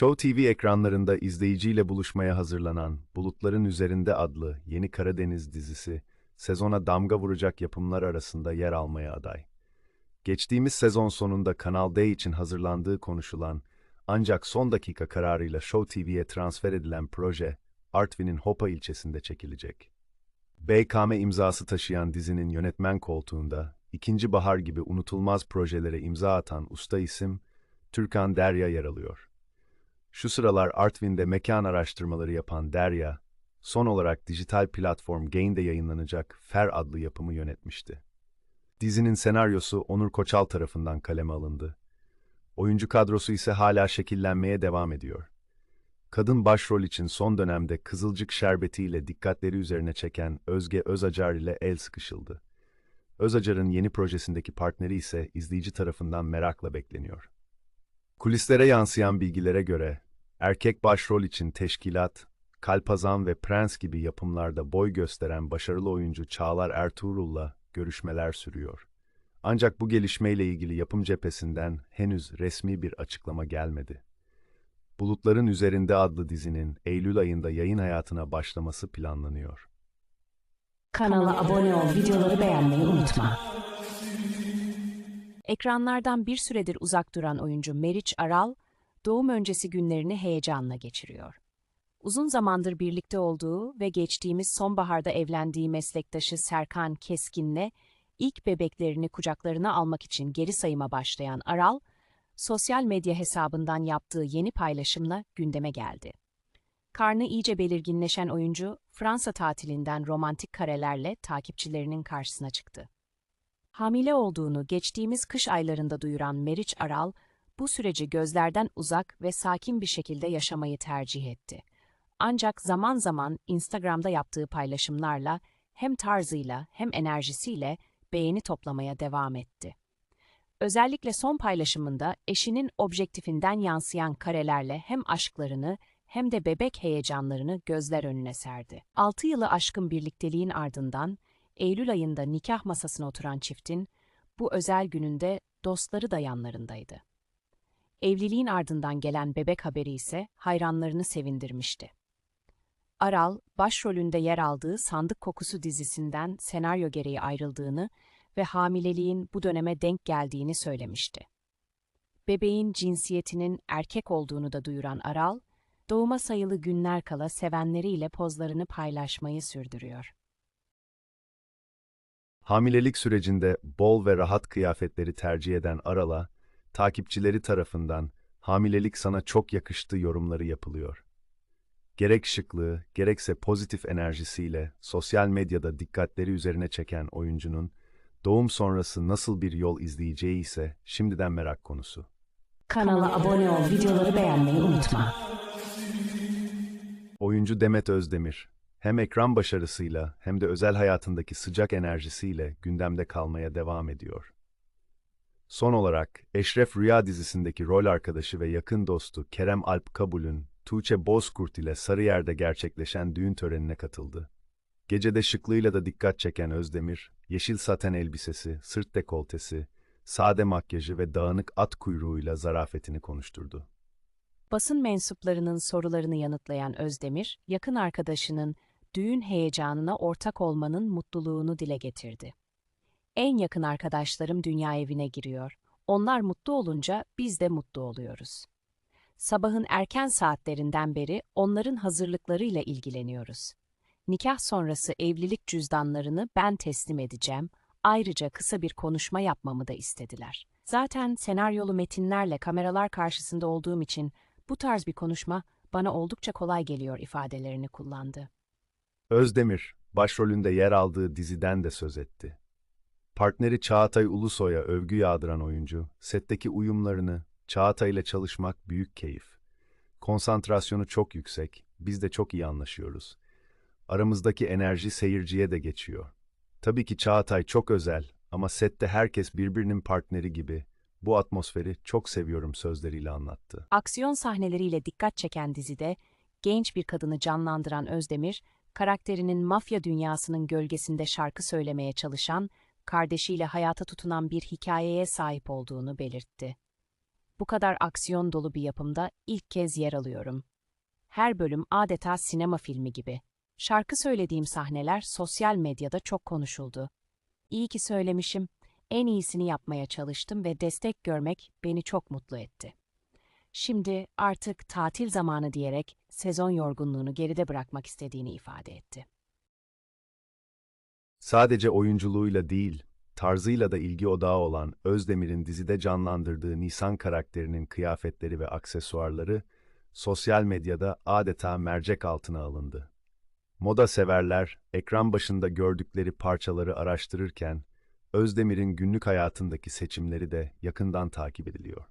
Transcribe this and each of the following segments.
Show TV ekranlarında izleyiciyle buluşmaya hazırlanan Bulutların Üzerinde adlı yeni Karadeniz dizisi, sezona damga vuracak yapımlar arasında yer almaya aday. Geçtiğimiz sezon sonunda Kanal D için hazırlandığı konuşulan, ancak son dakika kararıyla Show TV'ye transfer edilen proje, Artvin'in Hopa ilçesinde çekilecek. BKM imzası taşıyan dizinin yönetmen koltuğunda, ikinci bahar gibi unutulmaz projelere imza atan usta isim, Türkan Derya yer alıyor. Şu sıralar Artvin'de mekan araştırmaları yapan Derya, son olarak dijital platform Gain'de yayınlanacak Fer adlı yapımı yönetmişti. Dizinin senaryosu Onur Koçal tarafından kaleme alındı. Oyuncu kadrosu ise hala şekillenmeye devam ediyor. Kadın başrol için son dönemde Kızılcık Şerbeti ile dikkatleri üzerine çeken Özge Özacar ile el sıkışıldı. Özacar'ın yeni projesindeki partneri ise izleyici tarafından merakla bekleniyor. Kulislere yansıyan bilgilere göre, erkek başrol için Teşkilat, Kalpazan ve Prens gibi yapımlarda boy gösteren başarılı oyuncu Çağlar Ertuğrul'la görüşmeler sürüyor. Ancak bu gelişmeyle ilgili yapım cephesinden henüz resmi bir açıklama gelmedi. Bulutların Üzerinde adlı dizinin Eylül ayında yayın hayatına başlaması planlanıyor. Kanala abone ol, videoları beğenmeyi unutma. Ekranlardan bir süredir uzak duran oyuncu Meriç Aral, doğum öncesi günlerini heyecanla geçiriyor. Uzun zamandır birlikte olduğu ve geçtiğimiz sonbaharda evlendiği meslektaşı Serkan Keskin'le ilk bebeklerini kucaklarına almak için geri sayıma başlayan Aral, sosyal medya hesabından yaptığı yeni paylaşımla gündeme geldi. Karnı iyice belirginleşen oyuncu, Fransa tatilinden romantik karelerle takipçilerinin karşısına çıktı. Hamile olduğunu geçtiğimiz kış aylarında duyuran Meriç Aral, bu süreci gözlerden uzak ve sakin bir şekilde yaşamayı tercih etti. Ancak zaman zaman Instagram'da yaptığı paylaşımlarla hem tarzıyla hem enerjisiyle beğeni toplamaya devam etti. Özellikle son paylaşımında eşinin objektifinden yansıyan karelerle hem aşklarını hem de bebek heyecanlarını gözler önüne serdi. 6 yılı aşkın birlikteliğin ardından Eylül ayında nikah masasına oturan çiftin bu özel gününde dostları da yanlarındaydı. Evliliğin ardından gelen bebek haberi ise hayranlarını sevindirmişti. Aral, başrolünde yer aldığı Sandık Kokusu dizisinden senaryo gereği ayrıldığını ve hamileliğin bu döneme denk geldiğini söylemişti. Bebeğin cinsiyetinin erkek olduğunu da duyuran Aral, doğuma sayılı günler kala sevenleriyle pozlarını paylaşmayı sürdürüyor. Hamilelik sürecinde bol ve rahat kıyafetleri tercih eden Aral'a, takipçileri tarafından hamilelik sana çok yakıştı yorumları yapılıyor. Gerek şıklığı, gerekse pozitif enerjisiyle sosyal medyada dikkatleri üzerine çeken oyuncunun, doğum sonrası nasıl bir yol izleyeceği ise şimdiden merak konusu. Kanala abone ol, videoları beğenmeyi unutma. Oyuncu Demet Özdemir, hem ekran başarısıyla hem de özel hayatındaki sıcak enerjisiyle gündemde kalmaya devam ediyor. Son olarak Eşref Rüya dizisindeki rol arkadaşı ve yakın dostu Kerem Alp Kabul'ün Tuğçe Bozkurt ile Sarıyer'de gerçekleşen düğün törenine katıldı. Gecede şıklığıyla da dikkat çeken Özdemir, yeşil saten elbisesi, sırt dekoltesi, sade makyajı ve dağınık at kuyruğuyla zarafetini konuşturdu. Basın mensuplarının sorularını yanıtlayan Özdemir, yakın arkadaşının düğün heyecanına ortak olmanın mutluluğunu dile getirdi. En yakın arkadaşlarım dünya evine giriyor. Onlar mutlu olunca biz de mutlu oluyoruz. Sabahın erken saatlerinden beri onların hazırlıklarıyla ilgileniyoruz. Nikah sonrası evlilik cüzdanlarını ben teslim edeceğim. Ayrıca kısa bir konuşma yapmamı da istediler. Zaten senaryolu metinlerle kameralar karşısında olduğum için bu tarz bir konuşma bana oldukça kolay geliyor ifadelerini kullandı. Özdemir, başrolünde yer aldığı diziden de söz etti. Partneri Çağatay Ulusoy'a övgü yağdıran oyuncu, setteki uyumlarını, Çağatay ile çalışmak büyük keyif. Konsantrasyonu çok yüksek, biz de çok iyi anlaşıyoruz. Aramızdaki enerji seyirciye de geçiyor. Tabii ki Çağatay çok özel ama sette herkes birbirinin partneri gibi. Bu atmosferi çok seviyorum sözleriyle anlattı. Aksiyon sahneleriyle dikkat çeken dizide, genç bir kadını canlandıran Özdemir, karakterinin mafya dünyasının gölgesinde şarkı söylemeye çalışan, kardeşiyle hayata tutunan bir hikayeye sahip olduğunu belirtti. Bu kadar aksiyon dolu bir yapımda ilk kez yer alıyorum. Her bölüm adeta sinema filmi gibi. Şarkı söylediğim sahneler sosyal medyada çok konuşuldu. İyi ki söylemişim, en iyisini yapmaya çalıştım ve destek görmek beni çok mutlu etti. Şimdi artık tatil zamanı diyerek sezon yorgunluğunu geride bırakmak istediğini ifade etti. Sadece oyunculuğuyla değil, tarzıyla da ilgi odağı olan Özdemir'in dizide canlandırdığı Nisan karakterinin kıyafetleri ve aksesuarları sosyal medyada adeta mercek altına alındı. Moda severler ekran başında gördükleri parçaları araştırırken Özdemir'in günlük hayatındaki seçimleri de yakından takip ediliyor.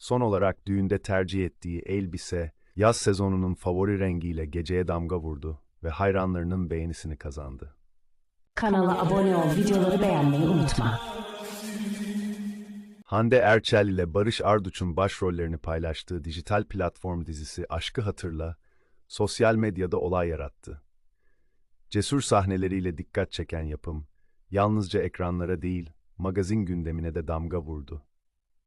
Son olarak düğünde tercih ettiği elbise yaz sezonunun favori rengiyle geceye damga vurdu ve hayranlarının beğenisini kazandı. Kanala abone ol, videoları beğenmeyi unutma. Hande Erçel ile Barış Arduç'un başrollerini paylaştığı dijital platform dizisi Aşkı Hatırla, sosyal medyada olay yarattı. Cesur sahneleriyle dikkat çeken yapım, yalnızca ekranlara değil, magazin gündemine de damga vurdu.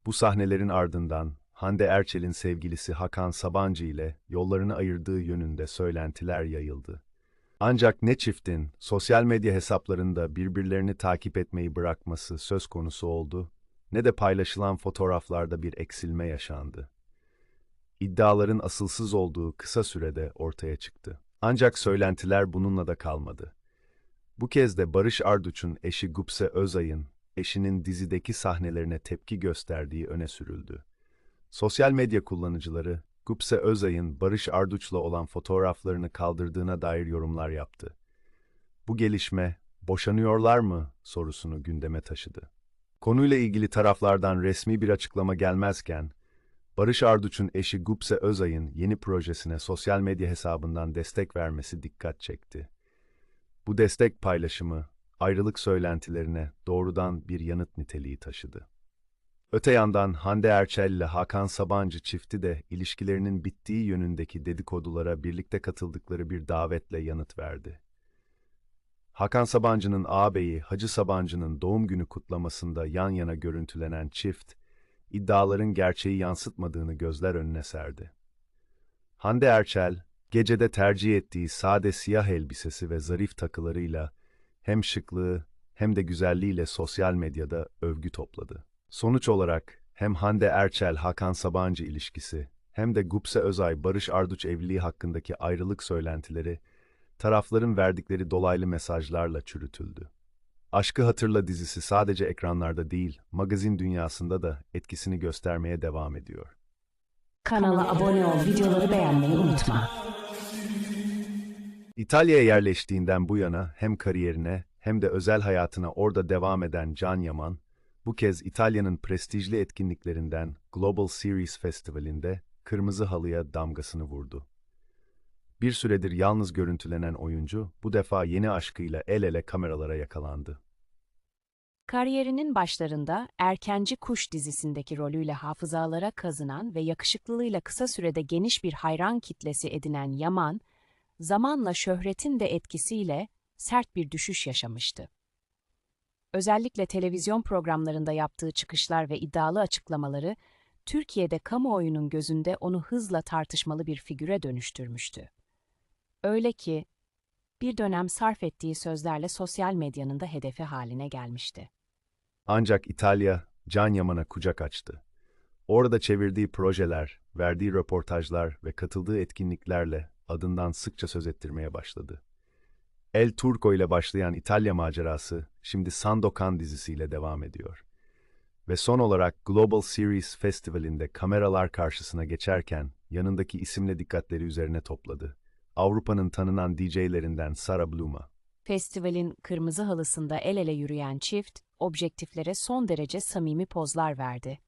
Bu sahnelerin ardından Hande Erçel'in sevgilisi Hakan Sabancı ile yollarını ayırdığı yönünde söylentiler yayıldı. Ancak ne çiftin sosyal medya hesaplarında birbirlerini takip etmeyi bırakması söz konusu oldu, ne de paylaşılan fotoğraflarda bir eksilme yaşandı. İddiaların asılsız olduğu kısa sürede ortaya çıktı. Ancak söylentiler bununla da kalmadı. Bu kez de Barış Arduç'un eşi Gupse Özay'ın eşinin dizideki sahnelerine tepki gösterdiği öne sürüldü. Sosyal medya kullanıcıları Gupse Özay'ın Barış Arduç'la olan fotoğraflarını kaldırdığına dair yorumlar yaptı. Bu gelişme, boşanıyorlar mı sorusunu gündeme taşıdı. Konuyla ilgili taraflardan resmi bir açıklama gelmezken, Barış Arduç'un eşi Gupse Özay'ın yeni projesine sosyal medya hesabından destek vermesi dikkat çekti. Bu destek paylaşımı, ayrılık söylentilerine doğrudan bir yanıt niteliği taşıdı. Öte yandan Hande Erçel ile Hakan Sabancı çifti de ilişkilerinin bittiği yönündeki dedikodulara birlikte katıldıkları bir davetle yanıt verdi. Hakan Sabancı'nın ağabeyi Hacı Sabancı'nın doğum günü kutlamasında yan yana görüntülenen çift, iddiaların gerçeği yansıtmadığını gözler önüne serdi. Hande Erçel, gecede tercih ettiği sade siyah elbisesi ve zarif takılarıyla hem şıklığı hem de güzelliğiyle sosyal medyada övgü topladı. Sonuç olarak hem Hande Erçel-Hakan Sabancı ilişkisi hem de Gupse Özay Barış Arduç evliliği hakkındaki ayrılık söylentileri tarafların verdikleri dolaylı mesajlarla çürütüldü. Aşkı Hatırla dizisi sadece ekranlarda değil, magazin dünyasında da etkisini göstermeye devam ediyor. Kanala abone ol, videoları beğenmeyi unutma. İtalya'ya yerleştiğinden bu yana hem kariyerine hem de özel hayatına orada devam eden Can Yaman, bu kez İtalya'nın prestijli etkinliklerinden Global Series Festivali'nde kırmızı halıya damgasını vurdu. Bir süredir yalnız görüntülenen oyuncu bu defa yeni aşkıyla el ele kameralara yakalandı. Kariyerinin başlarında Erkenci Kuş dizisindeki rolüyle hafızalara kazınan ve yakışıklılığıyla kısa sürede geniş bir hayran kitlesi edinen Yaman, zamanla şöhretin de etkisiyle sert bir düşüş yaşamıştı. Özellikle televizyon programlarında yaptığı çıkışlar ve iddialı açıklamaları, Türkiye'de kamuoyunun gözünde onu hızla tartışmalı bir figüre dönüştürmüştü. Öyle ki, bir dönem sarf ettiği sözlerle sosyal medyanın da hedefi haline gelmişti. Ancak İtalya Can Yaman'a kucak açtı. Orada çevirdiği projeler, verdiği röportajlar ve katıldığı etkinliklerle adından sıkça söz ettirmeye başladı. El Turco ile başlayan İtalya macerası şimdi Sandokan dizisiyle devam ediyor. Ve son olarak Global Series Festival'inde kameralar karşısına geçerken yanındaki isimle dikkatleri üzerine topladı. Avrupa'nın tanınan DJ'lerinden Sara Bluma. Festivalin kırmızı halısında el ele yürüyen çift, objektiflere son derece samimi pozlar verdi.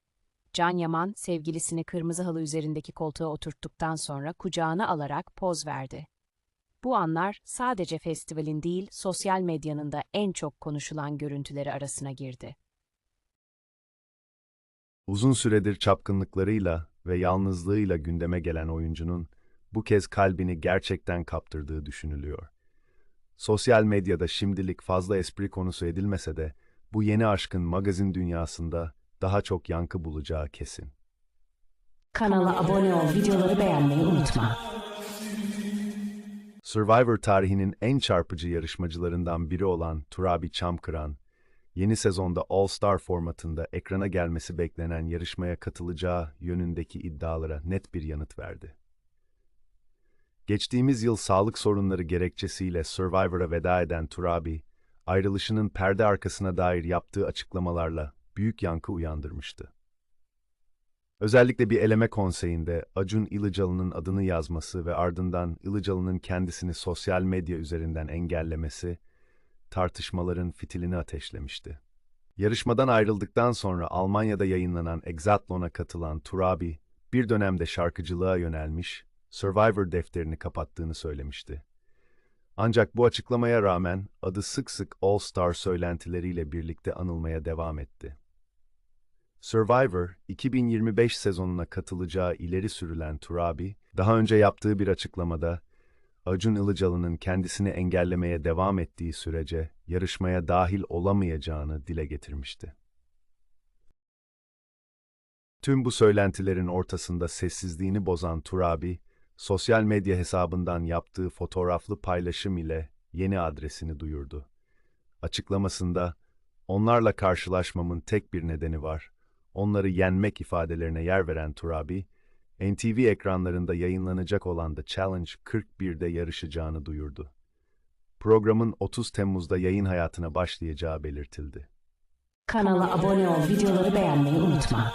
Can Yaman, sevgilisini kırmızı halı üzerindeki koltuğa oturttuktan sonra kucağına alarak poz verdi. Bu anlar sadece festivalin değil, sosyal medyanın da en çok konuşulan görüntüleri arasına girdi. Uzun süredir çapkınlıklarıyla ve yalnızlığıyla gündeme gelen oyuncunun bu kez kalbini gerçekten kaptırdığı düşünülüyor. Sosyal medyada şimdilik fazla espri konusu edilmese de bu yeni aşkın magazin dünyasında daha çok yankı bulacağı kesin. Kanala abone ol, videoları beğenmeyi unutma. Survivor tarihinin en çarpıcı yarışmacılarından biri olan Turabi Çamkıran, yeni sezonda All Star formatında ekrana gelmesi beklenen yarışmaya katılacağı yönündeki iddialara net bir yanıt verdi. Geçtiğimiz yıl sağlık sorunları gerekçesiyle Survivor'a veda eden Turabi, ayrılışının perde arkasına dair yaptığı açıklamalarla büyük yankı uyandırmıştı. Özellikle bir eleme konseyinde Acun Ilıcalı'nın adını yazması ve ardından Ilıcalı'nın kendisini sosyal medya üzerinden engellemesi, tartışmaların fitilini ateşlemişti. Yarışmadan ayrıldıktan sonra Almanya'da yayınlanan Exatlon'a katılan Turabi, bir dönemde şarkıcılığa yönelmiş, Survivor defterini kapattığını söylemişti. Ancak bu açıklamaya rağmen adı sık sık All Star söylentileriyle birlikte anılmaya devam etti. Survivor 2025 sezonuna katılacağı ileri sürülen Turabi, daha önce yaptığı bir açıklamada Acun Ilıcalı'nın kendisini engellemeye devam ettiği sürece yarışmaya dahil olamayacağını dile getirmişti. Tüm bu söylentilerin ortasında sessizliğini bozan Turabi, sosyal medya hesabından yaptığı fotoğraflı paylaşım ile yeni adresini duyurdu. Açıklamasında, onlarla karşılaşmamın tek bir nedeni var, onları yenmek ifadelerine yer veren Turabi, NTV ekranlarında yayınlanacak olan The Challenge 41'de yarışacağını duyurdu. Programın 30 Temmuz'da yayın hayatına başlayacağı belirtildi. Kanala abone ol, videoları beğenmeyi unutma.